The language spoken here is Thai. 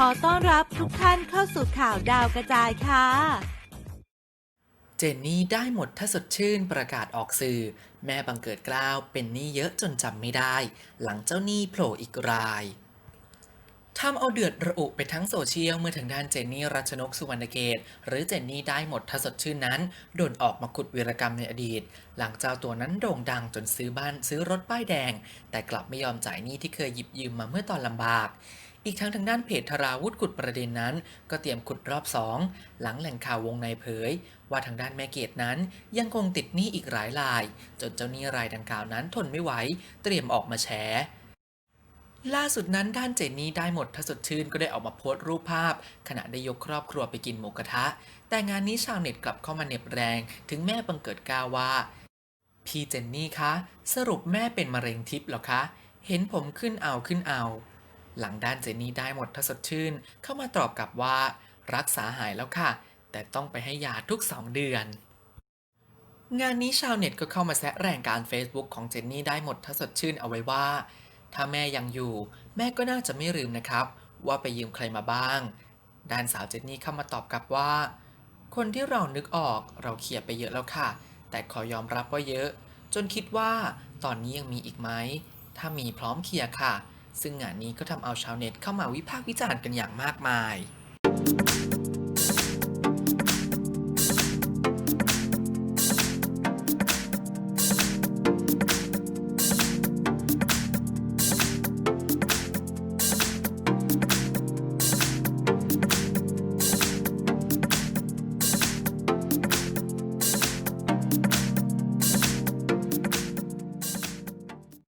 ขอต้อนรับทุกท่านเข้าสู่ข่าวดาวกระจายค่ะ เจนนี่ได้หมดถ้าสดชื่นประกาศออกสื่อ แม่บังเกิดกล้าวเป็นหนี้เยอะจนจำไม่ได้ หลังเจ้าหนี้โผล่อีกรายทำเอาเดือดระอุไปทั้งโซเชียลเมื่อทางด้านเจนนี่รัชนกสุวรรณเกต หรือเจนนี่ได้หมดถ้าสดชื่นนั้น โดนออกมาขุดวีรกรรมในอดีต หลังเจ้าตัวนั้นโด่งดังจนซื้อบ้านซื้อรถป้ายแดง แต่กลับไม่ยอมจ่ายหนี้ที่เคยหยิบยืมมาเมื่อตอนลำบาก อีกทั้งทางด้านเพจธราวุธขุดประเด็นนั้น ก็เตรียมขุดรอบสองหลังแหล่งข่าววงในเผย ว่าทางด้านแม่เกดนั้นยังคงติดหนี้อีกหลายราย จนเจ้าหนี้รายดังกล่าวนั้นทนไม่ไหวเตรียมออกมาแฉล่าสุดนั้นด้านเจนนี่ได้หมดถ้าสดชื่นก็ได้ออกมาโพสต์รูปภาพ ขณะได้ยกครอบครัวไปกินหมูกระทะ แต่งานนี้ชาวเน็ตกลับเข้ามาเน็บแรง ถึงแม่บังเกิดกล้าวว่า พี่เจนนี่คะ สรุปแม่เป็นมะเร็งทิพย์หรอคะ เห็นผมขึ้นเอาขึ้นเอา หลังด้านเจนนี่ได้หมดถ้าสดชื่น เข้ามาตอบกลับว่ารักษาหายแล้วค่ะ แต่ต้องไปให้ยาทุก 2 เดือน งานนี้ชาวเน็ตก็เข้ามาแซะแรงการ Facebook ของเจนนี่ได้หมดถ้าสดชื่นเอาไว้ว่า ถ้าแม่ยังอยู่ แม่ก็น่าจะไม่ลืมนะครับ ว่าไปยืมใครมาบ้าง ด้านสาวเจนนี่เข้ามาตอบกลับว่า คนที่เรานึกออกเราเคลียร์ไปเยอะแล้วค่ะ แต่ขอยอมรับว่าเยอะ จนคิดว่า ตอนนี้ยังมีอีกไหมถ้ามีพร้อมเคลียร์ค่ะ ซึ่งงานนี้ก็ทำเอาชาวเน็ตเข้ามาวิพากษ์วิจารณ์กันอย่างมากมาย